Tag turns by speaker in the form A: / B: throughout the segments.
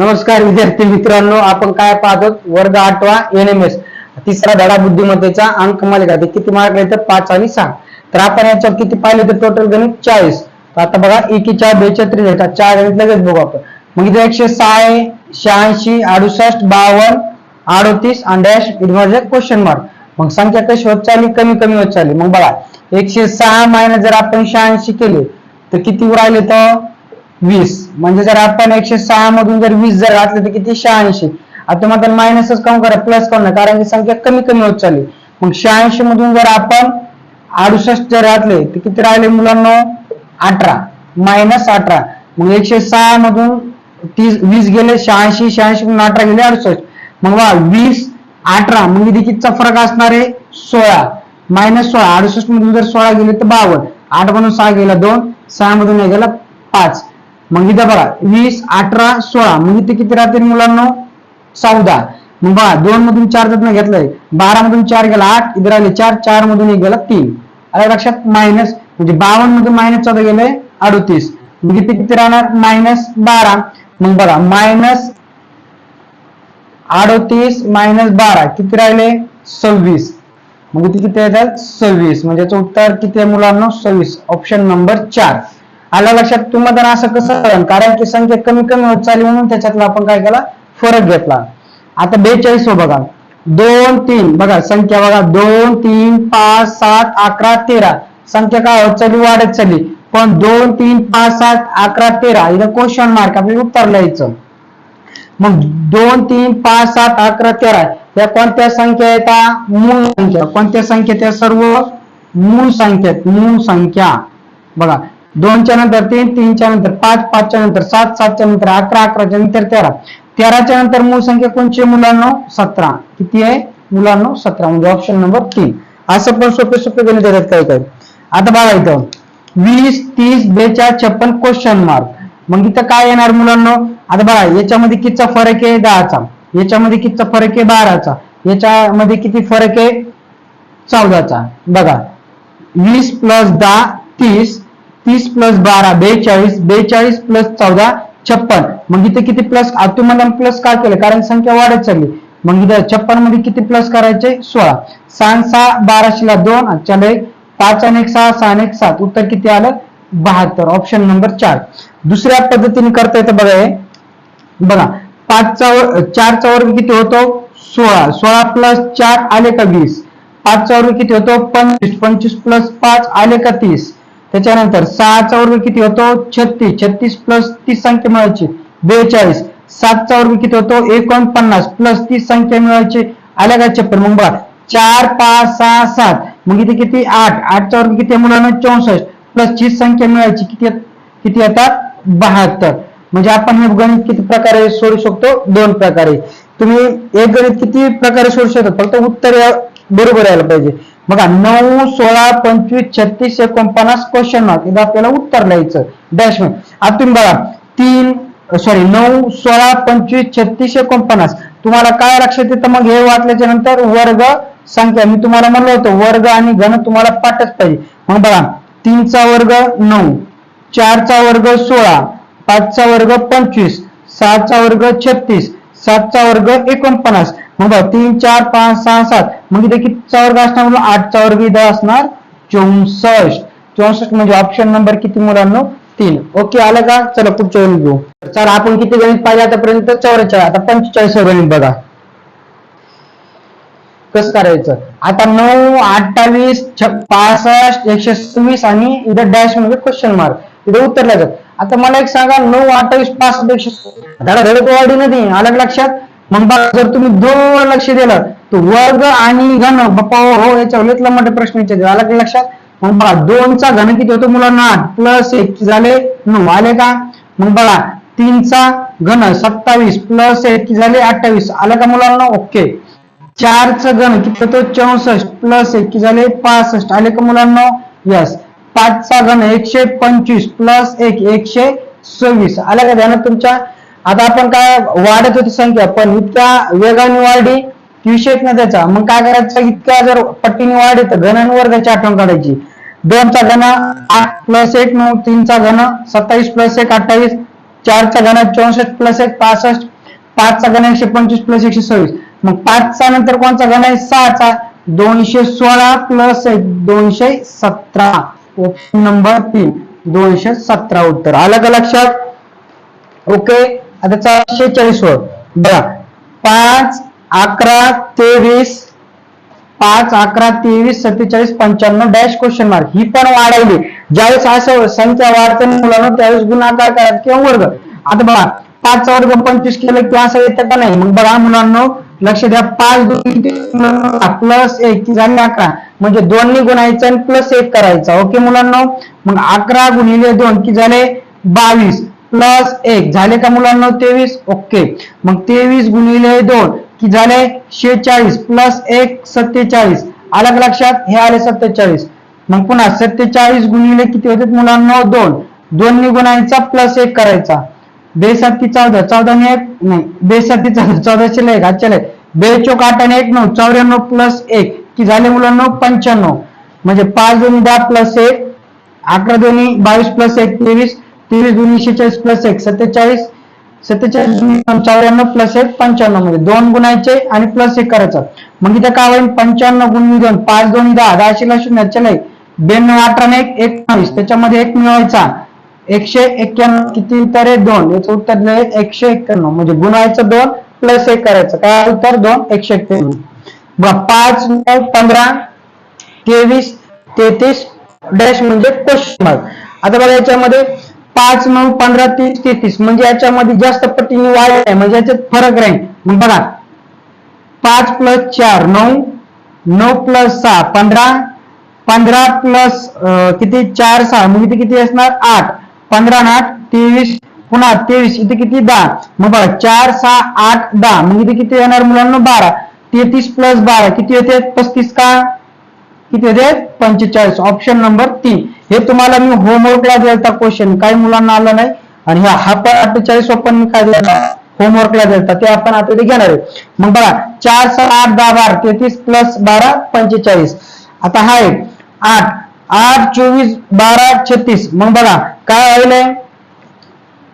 A: नमस्कार विद्यार्थी मित्रांनो आपण काय पाहतो वर्ग आठवा एन एम एस तिसरा धडा बुद्धिमत्तेचा अंक मालिका. ते किती मार्क तर पाच आणि सहा. तर आपण याच्यावर किती पाहिले तर टोटल गणित चाळीस. आता बघा एकीच्या बेचाळीस येतात चार गणित लगेच बघू आपण. मग इथे एकशे सहा आहे शहाऐंशी अडुसष्ट बावन्न अडोतीस आणि डॅश इथे क्वेश्चन मार्क मग संख्या कशी होत चालली? कमी कमी होत चालली. मग बघा एकशे सहा मायनस जर आपण शहाऐंशी केले तर किती राहिले तर? वीस. म्हणजे जर आपण एकशे सहा मधून जर वीस जर घातले तर किती? शहाऐंशी. आता तुम्हाला मायनसच काउंट करा प्लस काउंट कारण की संख्या कमी कमी होत चालली. मग शहाऐंशी मधून जर आपण अडुसष्ट जर घातले तर किती राहिले मुलांना? अठरा. मायनस अठरा. मग एकशे सहा मधून तीस वीस गेले शहाऐंशी शहाऐंशी मधून अठरा गेले अडुसष्ट. मग बघा वीस अठरा. मग इथे कितीचा फरक असणार आहे? सोळा. मायनस सोळा. अडुसष्ट मधून जर सोळा गेले तर बावन्न. आठ मधून सहा गेला दोन. सहा मधून एक गेला पाच. मग इथं बघा वीस अठरा सोळा म्हणजे मग इथे किती राहतील मुलांना? चौदा. मग बघा दोन मधून चार जर घेतलंय बारा मधून चार गेला आठ इथे राहिले चार चार मधून एक गेला तीन. अरे लक्षात? मायनस म्हणजे बावन्न मधून मायनस चौदा गेलंय अडोतीस. मग इथे किती राहणार? मायनस बारा. मग बघा मायनस अडोतीस मायनस बारा किती राहिले? सव्वीस. मग इथे किती येतात? सव्वीस. म्हणजे याचं उत्तर किती आहे मुलांना? सव्वीस. ऑप्शन नंबर चार. आला लक्षात तुम्हाला असं कसं कळलं? कारण की संख्या कमी कमी होत चालली म्हणून त्याच्यातला आपण काय केला? फरक घेतला. आता बेचाळीस हो बघा. दोन तीन. बघा संख्या बघा. दोन तीन पाच सात अकरा तेरा. संख्या काय होत चालली? वाढत चालली. पण दोन तीन पाच सात अकरा तेरा. इथं क्वेश्चन मार्क आपल्याला उत्तर लिहायचं. मग दोन तीन पाच सात अकरा तेरा या कोणत्या संख्या येतात मूळ संख्या. कोणत्या संख्या त्या सर्व? मूळ संख्या आहेत, मूळ संख्या. बघा. दोनच्या नंतर तीन तीनच्या नंतर पाच पाचच्या नंतर सात सातच्या नंतर अकरा अकराच्या नंतर तेरा. तेराच्या नंतर मूळ संख्या कोणची मुलांना मुलांनो? सतरा. किती आहे? मुलांनो सतरा. म्हणजे ऑप्शन नंबर तीन. असं पण सोपे सोपे गणित येतात काही काही. आता बघा इथं. वीस तीस बेचाळीस छप्पन क्वेश्चन मार्क मग इथं काय येणार मुलांना? आता बघा याच्यामध्ये कितीचा फरक आहे? दहाचा. याच्यामध्ये कितीचा फरक आहे? बाराचा. याच्यामध्ये किती फरक आहे? चौदाचा. बघा. वीस प्लस दहा तीस. तीस प्लस बारा बेचाळीस बेचाळीस प्लस चौदा छप्पन. मग इथे किती प्लस तुम्हाला प्लस का केलं? कारण संख्या वाढत चालली. मग इथं छप्पनमध्ये किती प्लस करायचे? सोळा. सहा सहा बाराशेला दोन चला एक पाच आणि एक सहा सहा एक सात. उत्तर किती आलं? बहात्तर. ऑप्शन नंबर चार. दुसऱ्या पद्धतीने करता येतं बघा हे. बघा पाचचा वर चारचा वर्ग किती होतो? सोळा. सोळा प्लस चार आले का वीस? पाचचा वर्ग किती होतो? पंचवीस. पंचवीस प्लस पाच आले का तीस? त्याच्यानंतर सहाचा वर्ग किती होतो? छत्तीस. छत्तीस प्लस तीस संख्या मिळायची. बेचाळीस. सातचा वर्ग किती होतो? एकोणपन्नास. प्लस तीस संख्या मिळायची. आल्या का छप्पन? मग बघा. चार पाच सहा सात. मग इथे किती? आठ. आठचा वर्ग किती मुलांना? चौसष्ट. प्लस ची संख्या मिळायची. किती किती येतात बहात्तर. म्हणजे आपण हे गणित किती प्रकारे सोडू शकतो? दोन प्रकारे. तुम्ही एक गणित किती प्रकारे सोडू शकता? फक्त उत्तर बरोबर यायला पाहिजे. बघा नऊ सोळा पंचवीस छत्तीस एकोणपन्नास क्वेश्चन मार्क इथं आपल्याला उत्तर लिहायचं. डॅश आता तुम्ही बघा तीन सॉरी नऊ सोळा पंचवीस छत्तीस एकोणपन्नास. तुम्हाला काय लक्षात येतं? मग हे वाचल्याच्या नंतर वर्ग संख्या मी तुम्हाला म्हणलं होतं वर्ग आणि घन तुम्हाला पाठच पाहिजे. मग बघा तीनचा वर्ग नऊ चारचा वर्ग सोळा पाचचा वर्ग पंचवीस सहाचा वर्ग छत्तीस सातचा वर्ग एकोणपन्नास. मग बघा तीन चार पाच सहा सात मग इथे किती चौर्ग असणार म्हणून आठ वर्ग इथं असणार चौसष्ट चौसष्ट म्हणजे ऑप्शन नंबर किती मुलांना तीन ओके आलं का चला पुढच्या गणित घेऊ चला आपण किती गणित पाहिजे आतापर्यंत चौऱ्याच्या आता पंचेचाळीस गणित बघा कसं करायचं आता नऊ अठ्ठावीस छ- पासष्ट एकशे सव्वीस आणि इथं डॅशमध्ये क्वेश्चन मार्क इथं उत्तर लागत आता मला एक सांगा नऊ अठ्ठावीस पासष्ट एकशे धडा धडक वाढी नदी आलं लक्षात मग जर तुम्ही दोन लक्ष दिलं तर वर्ग आणि घन बाप्पा हो, हो याच्यावर लयच मोठे प्रश्न विचारले. आला की लक्षात? मग बघा दोनचा घन किती होतो मुलांना? आठ प्लस एक झाले नऊ आले का? मग बघा तीनचा घन सत्तावीस प्लस एक झाले अठ्ठावीस. आलं का मुलांना? ओके. चारचं घन किती होतो? चौसष्ट. प्लस एक झाले पासष्ट. आले का मुलांना? यस. पाचचा घन एकशे पंचवीस प्लस एक एकशे सव्वीस. आल्या का ध्यानात तुमच्या? आता आपण काय वाढत होती संख्या पण इतक्या वेगाने वाढली की विषयच ना त्याचा. मग काय करायचं? इतक्या जर पट्टीने वाढली तर घन त्याची आठवण काढायची. दोनचा घन आठ प्लस एक नऊ तीनचा घन सत्तावीस प्लस एक अठ्ठावीस चारचा घन चौसष्ट प्लस एक पासष्ट पाचचा घन एकशे पंचवीस प्लस एकशे सव्वीस. मग पाचचा नंतर कोणचा घन आहे? सहाचा. दोनशे सोळा प्लस एक दोनशे सतरा. ऑप्शन नंबर तीन. दोनशे सतरा उत्तर. आलं का लक्षात? ओके आता चारशे चाळीस वर. बघा. पाच अकरा तेवीस पाच अकरा तेवीस सत्तेचाळीस पंच्याण्णव डॅश क्वेश्चन मार्क. ही पण वाढवली. ज्यावेळेस असं संख्या वाढते मुलांना त्यावेळेस गुणाकार करा किंवा वर्ग. आता बघा. पाच वर्ग पंचवीस केलं की असं येतं का नाही? मग बघा मुलांना लक्ष द्या. पाच दोन प्लस एक की झाले अकरा. म्हणजे दोन्ही गुणायचं आणि प्लस एक करायचा. ओके मुलांना? मग अकरा गुणिले दोन की झाले बावीस. प्लस एक. झाले का मुलांना तेवीस? ओके. मग तेवीस गुणिले दोन. कि झाले? शेचाळीस प्लस एक सत्तेचाळीस. आलं का लक्षात? हे आले सत्तेचाळीस. मग पुन्हा सत्तेचाळीस गुणिले किती होते मुलांना? दोन. दोन्ही गुणायचा प्लस एक करायचा. बेसाती चौदा. चौदा आणि एक? नाही. बेसाती चौदा. चौदाशे एक आजच्या बेचोक आठ आणि एक नऊ. चौऱ्याण्णव प्लस एक. की झाले मुलांना? पंच्याण्णव. म्हणजे पाच दोन दहा प्लस एक. अकरा दोन्ही बावीस प्लस एक तेवीस. तेवीस दोन शेचाळीस प्लस एक सत्तेचाळीस सत्तेचाळीस चौऱ्याण्णव प्लस एक पंच्याण्णवमध्ये दोन गुणायचे आणि प्लस एक करायचं. मग इथे काय होईल? पंच्याण्णव गुणिले दोन पाच दोन दहा दहाशेला शून्य चला ब्याण्णव अठरा एक एकोणीस त्याच्यामध्ये एक मिळवायचा. एकशे एक्क्याण्णव किती उत्तर आहे? दोन. याचं उत्तर एकशे एक्क्याण्णव. म्हणजे गुणायचं दोन प्लस एक करायचं. काय उत्तर? दोन एकशे एक्क्याण्णव. बघा पाच नऊ पंधरा तेवीस तेहतीस डॅश म्हणजे क्वेश्चन मार्क आता बघा याच्यामध्ये पाच नऊ पंधरा तीस तेहतीस. म्हणजे याच्यामध्ये जास्त पटीने वाढ आहे. म्हणजे याच्यात फरक राहील. मग बघा. पाच प्लस चार नऊ. नऊ प्लस सहा पंधरा. पंधरा प्लस किती? चार सहा. मग इथे किती असणार? आठ. पंधरा आठ तेवीस. पुन्हा तेवीस. इथे किती? दहा. मग बघा. चार सहा आठ दहा. मग इथे किती येणार मुलांना? बारा. तेहतीस प्लस बारा. किती होते? पस्तीस का? किती होते? पंचेचाळीस. ऑप्शन नंबर तीन. हे तुम्हाला मी होमवर्कला दिलता क्वेश्चन काही मुलांना आलं नाही. आणि ह्या हा अठ्ठेचाळीस ओपन मी काय दिला होमवर्कला दिलता. ते आपण आता ते घेणार आहे मग बघा चार सहा आठ दहा बारा तेहतीस प्लस बारा पंचेचाळीस. आता हा आहे आठ. आठ चोवीस बारा छत्तीस. मग बघा काय आलेलं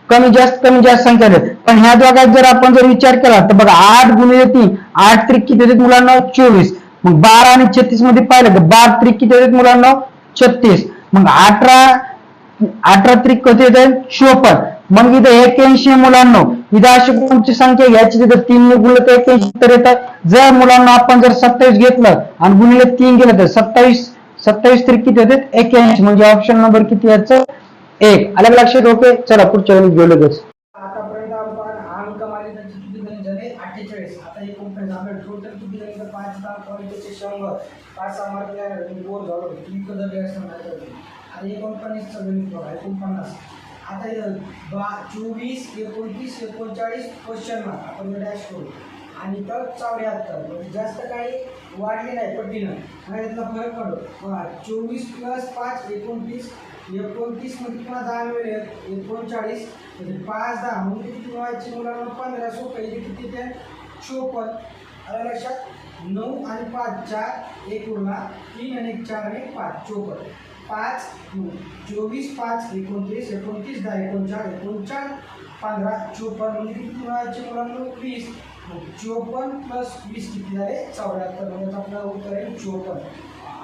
A: कमी जास्त कमी जास्त संख्या आहेत पण ह्या दोघात जर आपण जर विचार केला तर बघा आठ गुणिले तीन. आठ त्रिक किती होते मुलांना? चोवीस. मग बारा आणि छत्तीसमध्ये पाहिलं तर बारा त्रिक किती होते मुलांना? छत्तीस. मग अठरा अठरा त्रिक होते चोपन्न मग इथं एक्याऐंशी मुलांना इथं अशी कोणची संख्या घ्यायची तिथं तीन गुणलं तर एक्याऐंशी तर येतं जर मुलांना आपण जर सत्तावीस घेतलं आणि गुणिले तीन गेलं तर सत्तावीस सत्तावीस त्रिक किती होते एक्याऐंशी म्हणजे ऑप्शन नंबर किती याचं एक अलग लक्षात ओके चला पुढच्या वेळी गेलो गेस
B: आतापर्यंत आपण अंक मालिकाची किती गणित झाले अठ्ठेचाळीस आता एक कंपनी टोटल किती गणित पाच दहा क्वालिटीचे शंभर पाच सहा बोर झालो तुम्ही कधी आणि नाही करत. आता गणित बघा एकोणपन्नास आता बा चोवीस एकोणतीस एकोणचाळीस क्वेश्चन मार्क आपण डॅश करू. आणि तर चौऱ्याहत्तर म्हणजे जास्त काही वाढले नाही पट्टीनं आणि यातला फरक पडतो. बघा चोवीस प्लस पाच एकोणतीस एकोणतीस म्हणजे पुन्हा दहा मिळेल. एकोणचाळीस म्हणजे पाच दहा. म्हणजे किती व्हायचे मुलांना? पंधरा सोपं इथे किती ते चोपन्न. आलं लक्षात? नऊ आणि पाच चार एक उरला. तीन आणि एक चार आणि पाच. चोपन्न. पाच चोवीस पाच एकोणतीस एकोणतीस दहा एकोणचाळ एकोणचाळ पंधरा चोपन्न म्हणजे किती व्हायचे मुलांना? वीस. चोपन्न प्लस वीस किती झाले? चौऱ्याहत्तर. म्हणजे आपलं उत्तर आहे चोपन्न.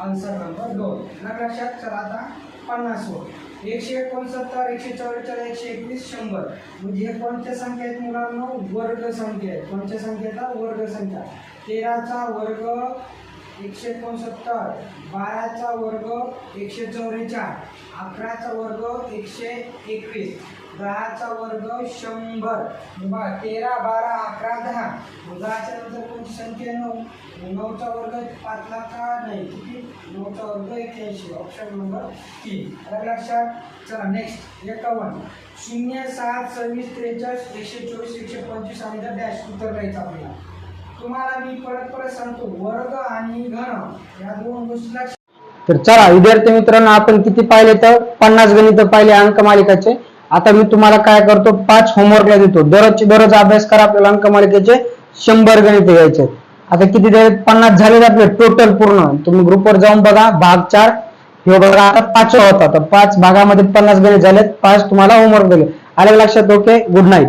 B: आन्सर नंबर दोन. नकाशात लक्षात चला आता. पन्नास वर. एकशे एकोणसत्तर एकशे चौवेचाळीस एकशे एकवीस शंभर. म्हणजे हे कोणत्या संख्या आहेत मुलांना? वर्ग संख्या आहेत. कोणत्या संख्येचा वर्ग संख्या. तेराचा वर्ग एकशे एकोणसत्तर. बाराचा वर्ग एकशे चौवेचाळीस अकराचा वर्ग एकशे एकवीस. दहाचा वर्ग शंभर. बा तेरा बारा अकरा दहा. दहाच्या नंतर कोणती संख्या नऊ? नऊचा वर्ग पाचला का नाही. किती? नऊचा वर्ग एक्क्याऐंशी. ऑप्शन नंबर तीन. लक्षात? चला नेक्स्ट एकावन्न. शून्य सात सव्वीस त्रेचाळीस एकशे चोवीस एकशे पंचवीस आणि डॅश उत्तर द्यायचं आपल्याला. तुम्हाला मी परत परत सांगतो वर्ग आणि घन या दोन गोष्टी लक्षात
A: तर चला विद्यार्थी मित्रांनो आपण किती पाहिले तर? पन्नास गणित पाहिले अंक मालिकाचे. आता मी तुम्हाला काय करतो? पाच होमवर्कला देतो. दररोज दररोज अभ्यास करा आपल्याला अंक मालिकेचे शंभर गणित घ्यायचे आता किती झाले? पन्नास झाले आपले टोटल पूर्ण. तुम्ही ग्रुपवर जाऊन बघा भाग चार. हे बघा आता पाचवा होता. तर पाच भागामध्ये पन्नास गणित झालेत. पाच तुम्हाला होमवर्क दिले. आले लक्षात? Okay good night